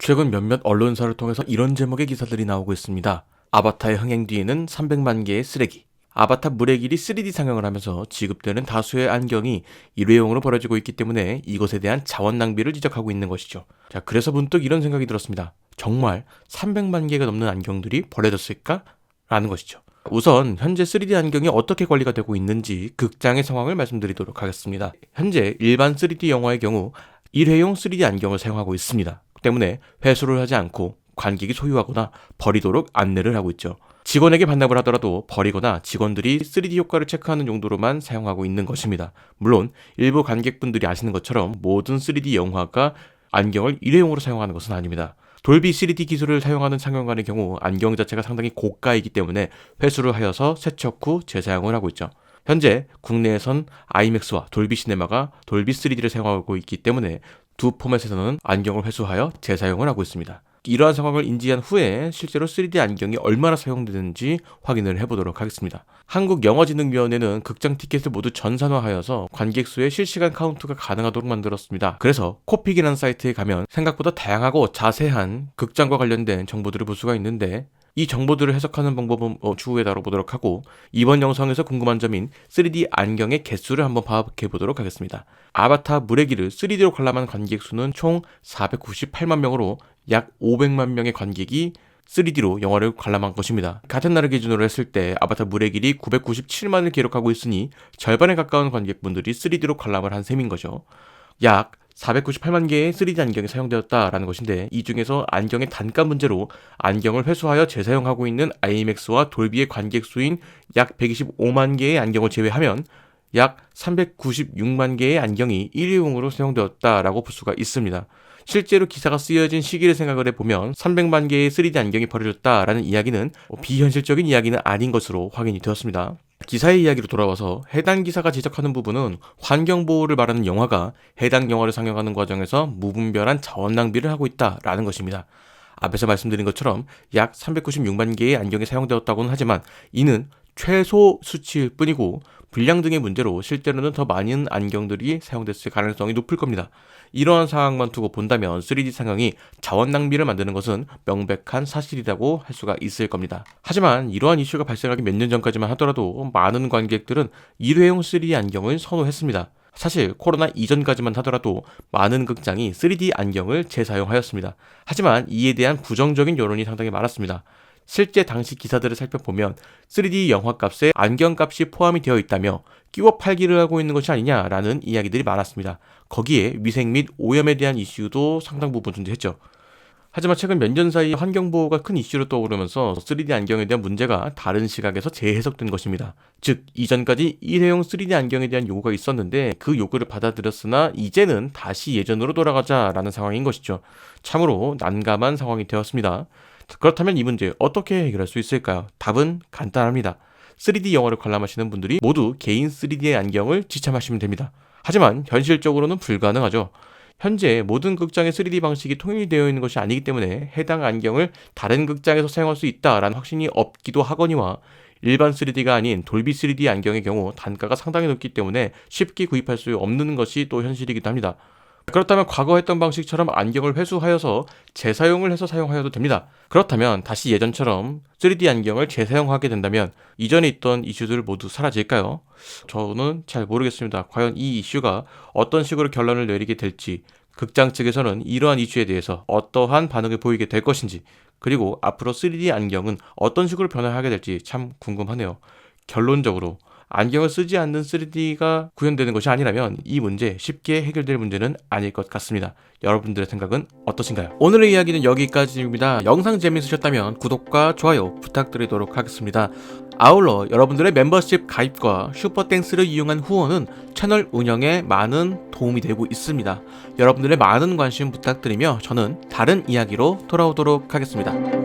최근 몇몇 언론사를 통해서 이런 제목의 기사들이 나오고 있습니다. 아바타의 흥행 뒤에는 300만 개의 쓰레기. 아바타 물의 길이 3D 상영을 하면서 지급되는 다수의 안경이 일회용으로 버려지고 있기 때문에 이것에 대한 자원 낭비를 지적하고 있는 것이죠. 자, 그래서 문득 이런 생각이 들었습니다. 정말 300만 개가 넘는 안경들이 버려졌을까? 라는 것이죠. 우선 현재 3D 안경이 어떻게 관리가 되고 있는지 극장의 상황을 말씀드리도록 하겠습니다. 현재 일반 3D 영화의 경우 일회용 3D 안경을 사용하고 있습니다. 때문에 회수를 하지 않고 관객이 소유하거나 버리도록 안내를 하고 있죠. 직원에게 반납을 하더라도 버리거나 직원들이 3D 효과를 체크하는 용도로만 사용하고 있는 것입니다. 물론 일부 관객분들이 아시는 것처럼 모든 3D 영화가 안경을 일회용으로 사용하는 것은 아닙니다. 돌비 3D 기술을 사용하는 상영관의 경우 안경 자체가 상당히 고가이기 때문에 회수를 하여서 세척 후 재사용을 하고 있죠. 현재 국내에선 아이맥스와 돌비 시네마가 돌비 3D를 사용하고 있기 때문에 두 포맷에서는 안경을 회수하여 재사용을 하고 있습니다. 이러한 상황을 인지한 후에 실제로 3D 안경이 얼마나 사용되는지 확인을 해보도록 하겠습니다. 한국영어진흥위원회는 극장 티켓을 모두 전산화하여서 관객 수의 실시간 카운트가 가능하도록 만들었습니다. 그래서 코픽이라는 사이트에 가면 생각보다 다양하고 자세한 극장과 관련된 정보들을 볼 수가 있는데 이 정보들을 해석하는 방법은 어, 추후에 다뤄보도록 하고 이번 영상에서 궁금한 점인 3D 안경의 개수를 한번 파악해 보도록 하겠습니다. 아바타 물의 길을 3D로 관람한 관객 수는 총 498만 명으로 약 500만 명의 관객이 3D로 영화를 관람한 것입니다. 같은 날을 기준으로 했을 때 아바타 물의 길이 997만을 기록하고 있으니 절반에 가까운 관객분들이 3D로 관람을 한 셈인 거죠. 약 498만 개의 3D 안경이 사용되었다라는 것인데 이 중에서 안경의 단가 문제로 안경을 회수하여 재사용하고 있는 IMAX와 돌비의 관객 수인 약 125만 개의 안경을 제외하면 약 396만 개의 안경이 일회용으로 사용되었다라고 볼 수가 있습니다. 실제로 기사가 쓰여진 시기를 생각을 해보면 300만 개의 3D 안경이 버려졌다라는 이야기는 비현실적인 이야기는 아닌 것으로 확인이 되었습니다. 기사의 이야기로 돌아와서 해당 기사가 지적하는 부분은 환경보호를 말하는 영화가 해당 영화를 상영하는 과정에서 무분별한 자원 낭비를 하고 있다라는 것입니다. 앞에서 말씀드린 것처럼 약 396만 개의 안경이 사용되었다고는 하지만 이는 최소 수치일 뿐이고 불량 등의 문제로 실제로는 더 많은 안경들이 사용됐을 가능성이 높을 겁니다. 이러한 상황만 두고 본다면 3D 상영이 자원 낭비를 만드는 것은 명백한 사실이라고 할 수가 있을 겁니다. 하지만 이러한 이슈가 발생하기 몇 년 전까지만 하더라도 많은 관객들은 일회용 3D 안경을 선호했습니다. 사실 코로나 이전까지만 하더라도 많은 극장이 3D 안경을 재사용하였습니다. 하지만 이에 대한 부정적인 여론이 상당히 많았습니다. 실제 당시 기사들을 살펴보면 3D 영화 값에 안경 값이 포함이 되어 있다며 끼워 팔기를 하고 있는 것이 아니냐라는 이야기들이 많았습니다. 거기에 위생 및 오염에 대한 이슈도 상당 부분 존재했죠. 하지만 최근 몇 년 사이 환경보호가 큰 이슈로 떠오르면서 3D 안경에 대한 문제가 다른 시각에서 재해석된 것입니다. 즉, 이전까지 일회용 3D 안경에 대한 요구가 있었는데 그 요구를 받아들였으나 이제는 다시 예전으로 돌아가자라는 상황인 것이죠. 참으로 난감한 상황이 되었습니다. 그렇다면 이 문제 어떻게 해결할 수 있을까요? 답은 간단합니다. 3D 영화를 관람하시는 분들이 모두 개인 3D 안경을 지참하시면 됩니다. 하지만 현실적으로는 불가능하죠. 현재 모든 극장의 3D 방식이 통일되어 있는 것이 아니기 때문에 해당 안경을 다른 극장에서 사용할 수 있다라는 확신이 없기도 하거니와 일반 3D가 아닌 돌비 3D 안경의 경우 단가가 상당히 높기 때문에 쉽게 구입할 수 없는 것이 또 현실이기도 합니다. 그렇다면 과거 했던 방식처럼 안경을 회수하여서 재사용을 해서 사용하여도 됩니다. 그렇다면 다시 예전처럼 3D 안경을 재사용하게 된다면 이전에 있던 이슈들 모두 사라질까요? 저는 잘 모르겠습니다. 과연 이 이슈가 어떤 식으로 결론을 내리게 될지 극장 측에서는 이러한 이슈에 대해서 어떠한 반응을 보이게 될 것인지 그리고 앞으로 3D 안경은 어떤 식으로 변화하게 될지 참 궁금하네요. 결론적으로 안경을 쓰지 않는 3D가 구현되는 것이 아니라면 이 문제 쉽게 해결될 문제는 아닐 것 같습니다. 여러분들의 생각은 어떠신가요? 오늘의 이야기는 여기까지입니다. 영상 재밌으셨다면 구독과 좋아요 부탁드리도록 하겠습니다. 아울러 여러분들의 멤버십 가입과 슈퍼땡스를 이용한 후원은 채널 운영에 많은 도움이 되고 있습니다. 여러분들의 많은 관심 부탁드리며 저는 다른 이야기로 돌아오도록 하겠습니다.